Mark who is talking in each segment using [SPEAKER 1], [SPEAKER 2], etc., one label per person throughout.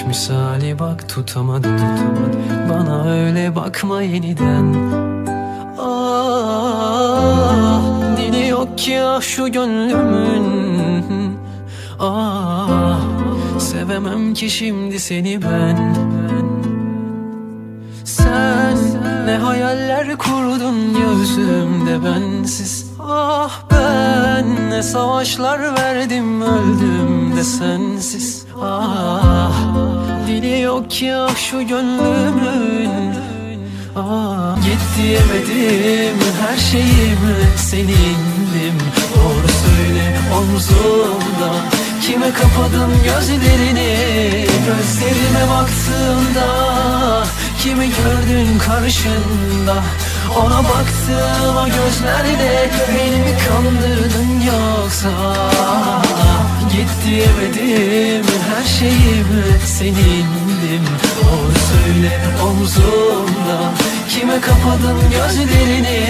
[SPEAKER 1] Yaş misali bak tutamadım tutamadım Bana öyle bakma yeniden. Ah dili yok ki ah şu gönlümün. Ah sevemem ki şimdi seni ben. Sen ne hayaller kurdun gözümde bensiz. Ah ben ne savaşlar verdim öldüm de sensiz. Ah yok ki ah şu gönlümün. Ah git diyemedim her şeyimi senindim. Doğru söyle omzumda Kime kapadın gözlerini? Gözlerime baktığında Kimi gördün karşında? Ona baktığım o gözlerle Beni mi kandırdın yoksa? Git diyemedim her şeyimi Doğru söyle omzumda. Kime kapadın gözlerini?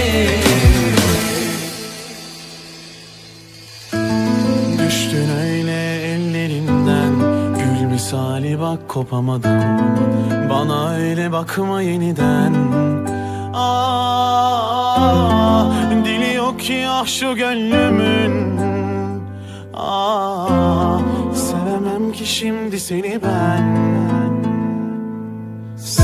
[SPEAKER 2] Düştün öyle ellerimden Gül misali bak kopamadım Bana öyle bakma yeniden. Ah, dili yok ki ah şu gönlümün. Ah, sevemem ki şimdi seni ben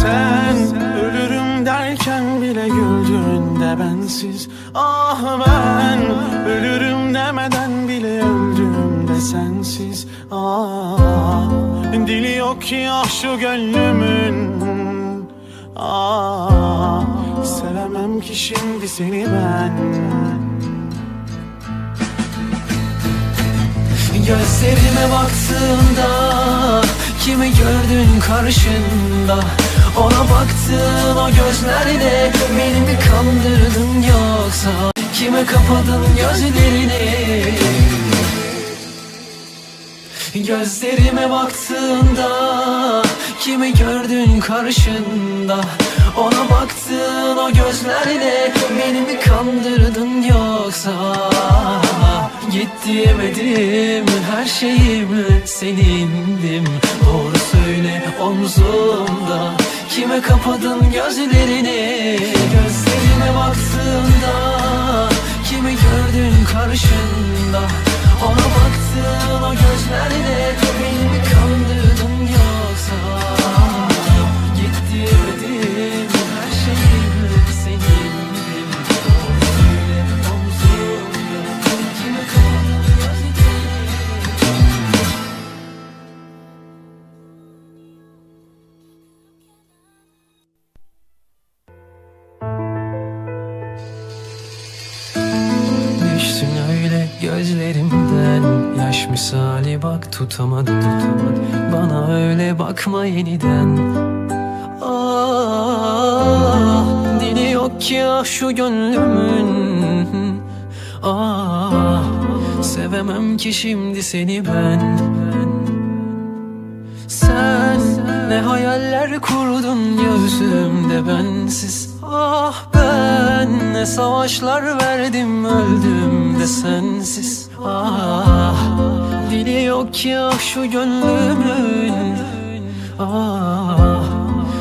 [SPEAKER 2] Sen ölürüm derken bile güldün de bensiz. Ah ben ölürüm demeden bile öldüm de sensiz. Ah dili yok ki ah şu gönlümün. Ah sevemem ki şimdi seni ben.
[SPEAKER 1] Gözlerime baktığında Kimi gördün karşında? Ona baktığın o gözlerle Beni mi kandırdın yoksa? Kime kapadın gözlerini? Gözlerime baktığında Kimi gördün karşında? Ona baktığın o gözlerle Beni mi kandırdın yoksa? Git diyemedim her şeyimi senindim. Doğru söyle omzumda Kime kapadın gözlerini? Gözlerime baktığında Kimi gördün karşında? Ona baktığın o gözlerle gözlerimden. Yaş misali bak tutamadım tutamadım. Bana öyle bakma yeniden. Ah dili yok ki ah şu gönlümün. Ah sevemem ki şimdi seni ben. Sen ne hayaller kurdun gözümde bensiz. Ah ben ne savaşlar verdim öldüm de sensiz Ah dili yok ah şu gönlümün Ah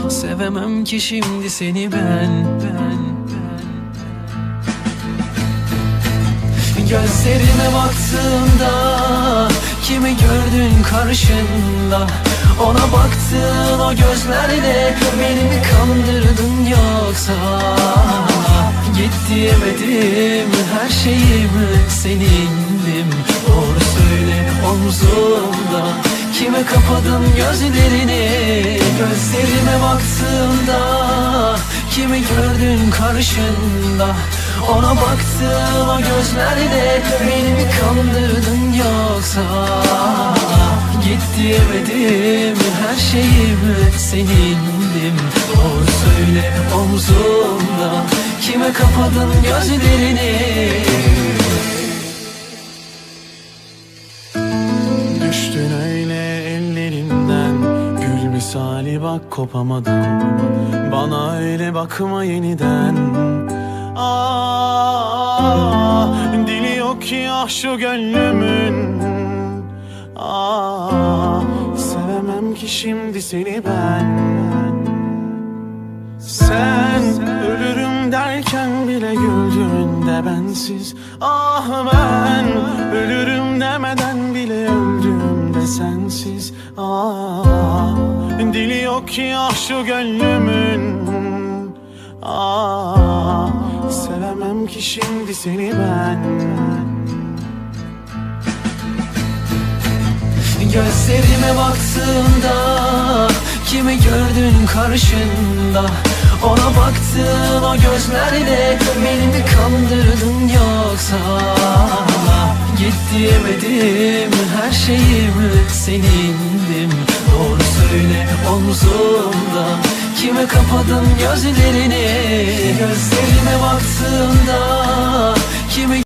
[SPEAKER 1] sevemem ki şimdi seni ben ben, ben. Gözlerime baktığında Kimi gördün karşında? Ona baktığın o gözlerle Beni mi kandırdın yoksa? Git diyemedim her şeyimi senindim. Doğru söyle omzumda. Kime kapadın gözlerini? Gözlerime baktığında Kimi gördün karşında? Ona baktığın o gözlerle Beni mi kandırdın yoksa? Git diyemedim her şeyimi senindim. Doğru söyle omzumda Kime kapadın gözlerini
[SPEAKER 2] misali bak kopamadım Bana öyle bakma yeniden. Ah dili yok ki ah şu gönlümün. Ah sevemem ki şimdi seni ben. Sen ölürüm derken bile güldüğünde bensiz. Ah ben ölürüm demeden bile öldüğümde sensiz. Ah dili yok ki ah şu gönlümün. Ah sevemem ki şimdi seni ben.
[SPEAKER 1] Gözlerime baktığında Kimi gördün karşında? Ona baktığın o gözlerle Beni mi kandırdın yoksa? Git diyemedim her Doğru söyle omzumda. Kime kapadım gözlerini Gözlerime baktığımda Kimi